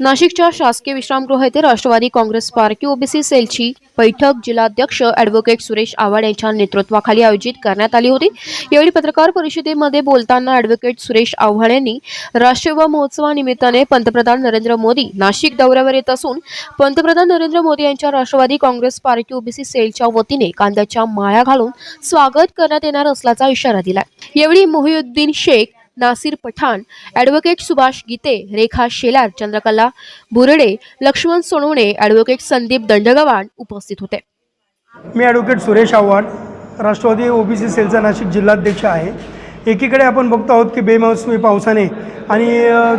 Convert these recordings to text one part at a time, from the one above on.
नाशिकच्या शासकीय विश्रामगृह येथे राष्ट्रवादी काँग्रेस पार्टी ओबीसी सेलची बैठक जिल्हाध्यक्ष ॲडव्होकेट सुरेश आव्हाड यांच्या नेतृत्वाखाली आयोजित करण्यात आली होती. यावेळी पत्रकार परिषदेमध्ये बोलताना ॲडव्होकेट सुरेश आव्हाड यांनी राष्ट्रीय युवा महोत्सवानिमित्ताने पंतप्रधान नरेंद्र मोदी नाशिक दौऱ्यावर येत असून पंतप्रधान नरेंद्र मोदी यांच्या राष्ट्रवादी काँग्रेस पार्टी ओबीसी सेलच्या वतीने कांद्याच्या माळ्या घालून स्वागत करण्यात येणार असल्याचा इशारा दिला यावेळी मोहिउद्दीन शेख नासिर पठाण ॲडव्होकेट सुभाष गीते रेखा शेलार चंद्रकला बुरडे लक्ष्मण सोनवणे ॲडव्होकेट संदीप दंडगवाड उपस्थित होते. मी ॲडव्होकेट सुरेश आव्हाड राष्ट्रवादी ओबीसी सेलचा नाशिक जिल्हाध्यक्ष आहे. एकीकडे आपण बघतो आहोत की बेमौसमी पावसाने आणि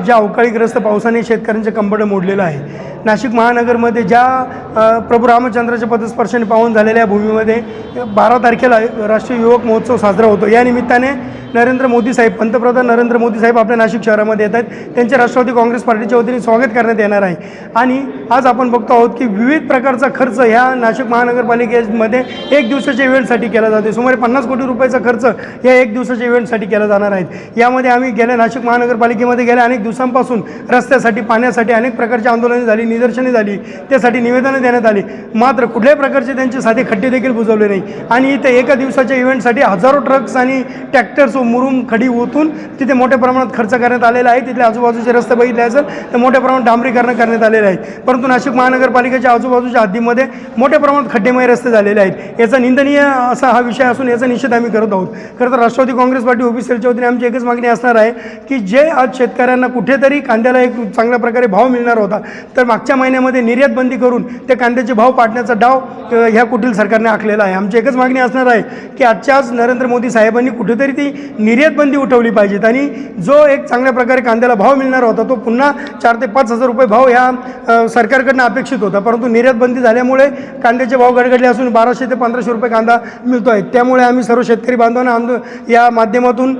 ज्या अवकाळीग्रस्त पावसाने शेतकऱ्यांचे कंबड मोडलेलं आहे. नाशिक महानगरमध्ये ज्या प्रभू रामचंद्राच्या पदस्पर्शाने पावन झालेल्या भूमीमध्ये बारा तारखेला राष्ट्रीय युवक महोत्सव साजरा होतो. या निमित्ताने नरेंद्र मोदी साहेब पंतप्रधान नरेंद्र मोदी साहेब आपल्या नाशिक शहरामध्ये येत आहेत. त्यांचे राष्ट्रवादी काँग्रेस पार्टीच्या वतीने स्वागत करण्यात येणार आहे. आणि आज आपण बघतो आहोत की विविध प्रकारचा खर्च ह्या नाशिक महानगरपालिकेमध्ये एक दिवसाच्या इव्हेंटसाठी केला जातो सुमारे पन्नास कोटी रुपयाचा खर्च या एक दिवसाच्या इव्हेंटसाठी केला जाणार आहेत यामध्ये आम्ही गेल्या नाशिक महानगरपालिकेमध्ये गेल्या अनेक दिवसांपासून रस्त्यासाठी पाण्यासाठी अनेक प्रकारची आंदोलने झाली निदर्शने झाली. त्यासाठी निवेदनं देण्यात आली. मात्र कुठल्याही प्रकारचे त्यांचे साधे खड्डे देखील बुजवले नाही. आणि इथे एका दिवसाच्या इव्हेंटसाठी हजारो ट्रक्स आणि ट्रॅक्टर्स मुरुम खडी ओतून तिथे मोठ्या प्रमाणात खर्च करण्यात आलेला आहे. तिथले आजूबाजूचे रस्ते बघितले असेल तर मोठ्या प्रमाणात डांबरीकरण करण्यात आलेलं आहे. परंतु नाशिक महानगरपालिकेच्या आजूबाजूच्या हद्दीमध्ये मोठ्या प्रमाणात खड्डेमय रस्ते झालेले आहेत. याचा निंदनीय असा हा विषय असून याचा निषेध आम्ही करत आहोत. खरं तर राष्ट्रवादी काँग्रेस पार्टी ओबीसीच्या वतीने आमची एकच मागणी असणार आहे की जे आज शेतकऱ्यांना कुठेतरी कांद्याला एक चांगल्या प्रकारे भाव मिळणार होता तर मागच्या महिन्यामध्ये निर्यात बंदी करून ते कांद्याचे भाव पाडण्याचा डाव ह्या कुठील सरकारने आखलेला आहे. आमची एकच मागणी असणार आहे की आजच्या आज नरेंद्र मोदी साहेबांनी कुठेतरी ती निर्यात बंदी उठवली पाहिजेत. आणि जो एक चांगल्या प्रकारे कांद्याला भाव मिळणार होता तो पुन्हा चार ते पाच हजार रुपये भाव ह्या सरकारकडनं अपेक्षित होता. परंतु निर्यात बंदी झाल्यामुळे कांद्याचे भाव गडगडले असून बाराशे ते पंधराशे रुपये कांदा मिळतो आहे. त्यामुळे आम्ही सर्व शेतकरी बांधवांना आंदो या माध्यमातून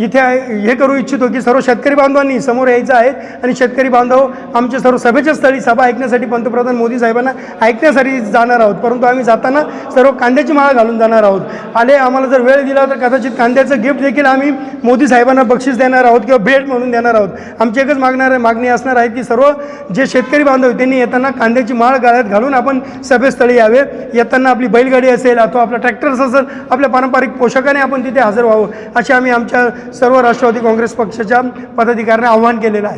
इथे हे करू इच्छितो की सर्व शेतकरी बांधवांनी समोर यायचं आहे आणि शेतकरी बांधव आमच्या सर्व सभेच्या स्थळी सभा ऐकण्यासाठी पंतप्रधान मोदी साहेबांना ऐकण्यासाठी जाणार आहोत. परंतु आम्ही जाताना सर्व कांद्याची माळ घालून जाणार आहोत. आले आम्हाला जर वेळ दिला तर कदाचित कांद्याचं गिफ्ट देखील आम्ही मोदी साहेबांना बक्षीस देणार आहोत किंवा भेट म्हणून देणार आहोत. आमची एकच मागणार मागणी असणार आहे की सर्व जे शेतकरी बांधव त्यांनी येताना कांद्याची माळ गाळ्यात घालून आपण सभेस्थळी यावे. येताना आपली बैलगाडी असेल अथवा आपला ट्रॅक्टर्स असेल आपल्या पारंपरिक पोशाखाने आपण तिथे हजर व्हावं असे आम्ही आमच्या सर्व राष्ट्रवादी काँग्रेस पक्षाच्या पदाधिकाऱ्यांना आव्हान केलेलं आहे.